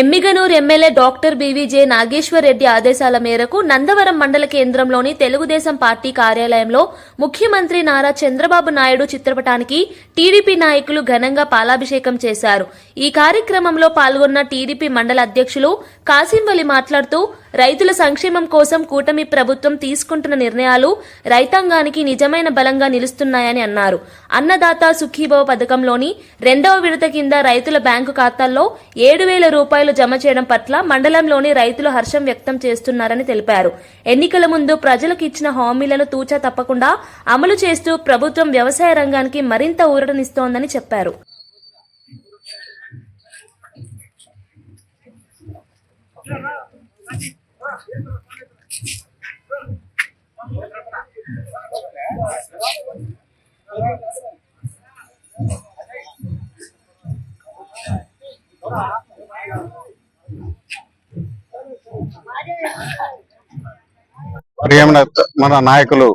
Emmiganur MLA doctor B V J Nageshwar Reddy ఆదేశాల మేరకు నందవరం మండల కేంద్రంలోని తెలుగుదేశం పార్టీ కార్యాలయంలో ముఖ్యమంత్రి నారా చంద్రబాబు నాయుడు చిత్రపటానికి టీడీపీ నాయకులు ఘనంగా పాలాభిషేకం చేశారు. ఈ కార్యక్రమంలో పాల్గొన్న టీడీపీ మండల అధ్యక్షులు కాసింవలి మాట్లాడుతూ రైతుల సంక్షేమం కోసం కూటమి ప్రభుత్వం తీసుకుంటున్న నిర్ణయాలు రైతాంగానికి నిజమైన బలంగా నిలుస్తున్నాయని అన్నారు. అన్నదాత సుఖీభవ పథకంలోని రెండవ విడత కింద రైతుల బ్యాంకు ఖాతాల్లో ఏడు వేల రూపాయలు జమ చేయడం పట్ల మండలంలోని రైతులు హర్షం వ్యక్తం చేస్తున్నారని తెలిపారు. ఎన్నికల ముందు ప్రజలకు ఇచ్చిన హామీలను తూచా తప్పకుండా అమలు చేస్తూ ప్రభుత్వం వ్యవసాయ రంగానికి మరింత ఊరటనిస్తోందని చెప్పారు. ప్రియమైన మన నాయకులు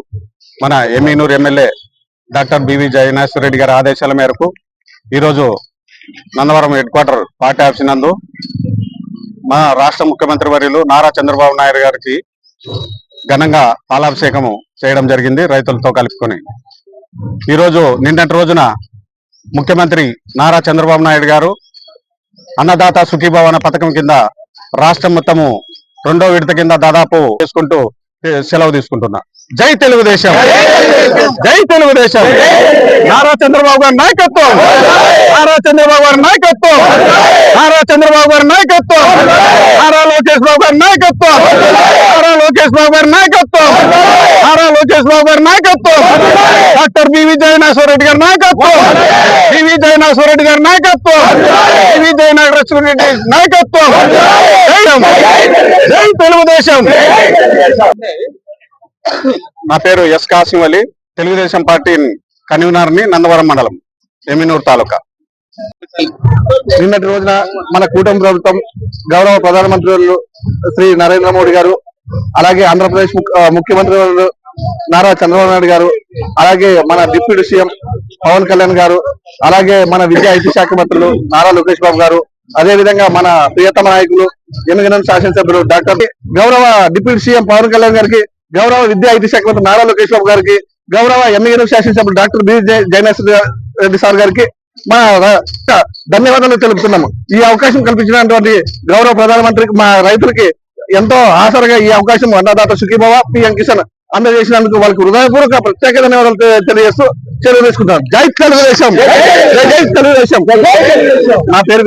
మన Emminur MLA doctor B V Jayanashwara Reddy గారి ఆదేశాల మేరకు ఈరోజు Nandavaram head quarter party office నందు మన రాష్ట్ర ముఖ్యమంత్రి వర్యులు నారా చంద్రబాబు నాయుడు గారికి ఘనంగా పాలాభిషేకము చేయడం జరిగింది రైతులతో కలుపుకొని. ఈరోజు నిన్నటి రోజున ముఖ్యమంత్రి నారా చంద్రబాబు నాయుడు గారు అన్నదాత సుఖీభవన పథకం కింద రాష్ట్రం మొత్తము రెండో విడత కింద దాదాపు చేసుకుంటూ సెలవు తీసుకుంటున్నా. జై తెలుగుదేశం. జై తెలుగుదేశం. నారా చంద్రబాబు గారి నాయకత్వం. నారా చంద్రబాబు గారి నాయకత్వం. నారా చంద్రబాబు గారి నాయకత్వం. నారా లోకేష్ బాబు గారి నాయకత్వం. నారా లోకేష్ బాబు గారి నాయకత్వం. నారా లోకేష్ బాబు గారి నాయకత్వం. డాక్టర్ బివి జయనాశ్వర రెడ్డి గారి నాయకత్వం. బివి జయనాశ్వర రెడ్డి గారి నాయకత్వం. జయనాశ్వర నాయకత్వం. జై తెలుగుదేశం. నా పేరు ఎస్ కాసిం అలీ తెలుగుదేశం పార్టీ కన్వీనర్ని నందవరం మండలం ఎమ్మినూరు తాలూకా. నిన్నటి రోజున మన కూటమి ప్రభుత్వం గౌరవ ప్రధానమంత్రి శ్రీ నరేంద్ర మోడీ గారు అలాగే ఆంధ్రప్రదేశ్ ముఖ్యమంత్రి నారా చంద్రబాబు నాయుడు గారు అలాగే మన డిప్యూటీ సీఎం పవన్ కళ్యాణ్ గారు అలాగే మన విద్యా ఐటీ శాఖ మంత్రులు నారా లోకేష్ బాబు గారు అదే విధంగా మన ప్రియతమ నాయకులు ఎమ్మిగనం శాసనసభ్యులు డాక్టర్ గౌరవ డిప్యూటీ సీఎం పవన్ కళ్యాణ్ గారికి గౌరవ విద్యా ఐటీ శాఖ మంత్రి నారా లోకేష్ బాబు గారికి గౌరవ ఎమ్మిగనం శాసనసభ్యులు doctor B Jayaneshwara Reddy sir గారికి మా ధన్యవాదాలు తెలుపుతున్నాము. ఈ అవకాశం కల్పించినటువంటి గౌరవ ప్రధానమంత్రికి మా రైతులకి ఎంతో ఆసరగా ఈ అవకాశం అన్నదాత సుఖీభవ పిఎం కిసాన్ అందజేసినందుకు వాళ్ళకి హృదయపూర్వక ప్రత్యేక ధన్యవాదాలు తెలియజేస్తూ సెలవు తీసుకుంటాం జై తెలుగుదేశం! జై తెలుగుదేశం! నా పేరు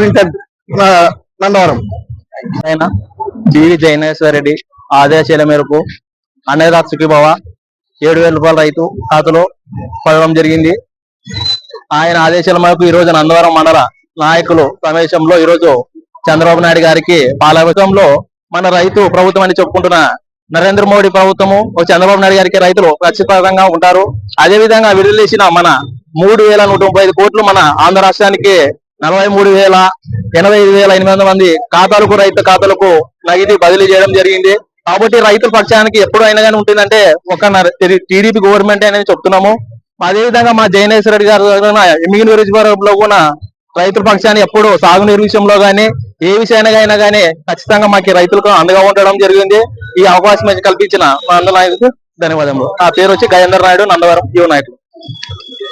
ఇన్ఛార్జ్ ఆ, నందవరం. ఆయన టీవీ జైనేశ్వర రెడ్డి ఆదేశాల మేరకు అన్నదాత సుఖీభావ ఏడు వేల రూపాయల రైతు ఖాతాలో పడడం జరిగింది. ఆయన ఆదేశాల మేరకు ఈ రోజు నందవరం మండల నాయకులు సమావేశంలో ఈ రోజు చంద్రబాబు నాయుడు గారికి పాలాభిషంలో మన రైతు ప్రభుత్వం అని చెప్పుకుంటున్న నరేంద్ర మోడీ ప్రభుత్వము చంద్రబాబు నాయుడు గారికి రైతులు ఖచ్చితంగా ఉంటారు. అదే విధంగా విడుదల చేసిన మన మూడు వేల నూట ముప్పై ఐదు కోట్లు మన ఆంధ్ర రాష్ట్రానికి నలభై మూడు వేల ఎనభై ఐదు వేల ఎనిమిది వందల మంది ఖాతాలకు రైతు ఖాతాలకు నగిది బదిలీ చేయడం జరిగింది. కాబట్టి రైతుల పక్షానికి ఎప్పుడు అయినా కానీ ఉంటుందంటే ఒక టీడీపీ గవర్నమెంట్ అనేది చెప్తున్నాము. అదే విధంగా మా జయనేశ్వర రెడ్డి గారు ఎమ్మిగిన నియోజకవర్గంలో కూడా రైతుల పక్షాన్ని ఎప్పుడు సాగునీరు విషయంలో కానీ ఏ విషయానికైనా కానీ ఖచ్చితంగా మాకు రైతులకు అండగా ఉండడం జరిగింది. ఈ అవకాశం కల్పించిన మా అందరి నాయకులకు ధన్యవాదములు. నా పేరు వచ్చి గజేంద్ర నాయుడు నందవరం యువ నాయకులు.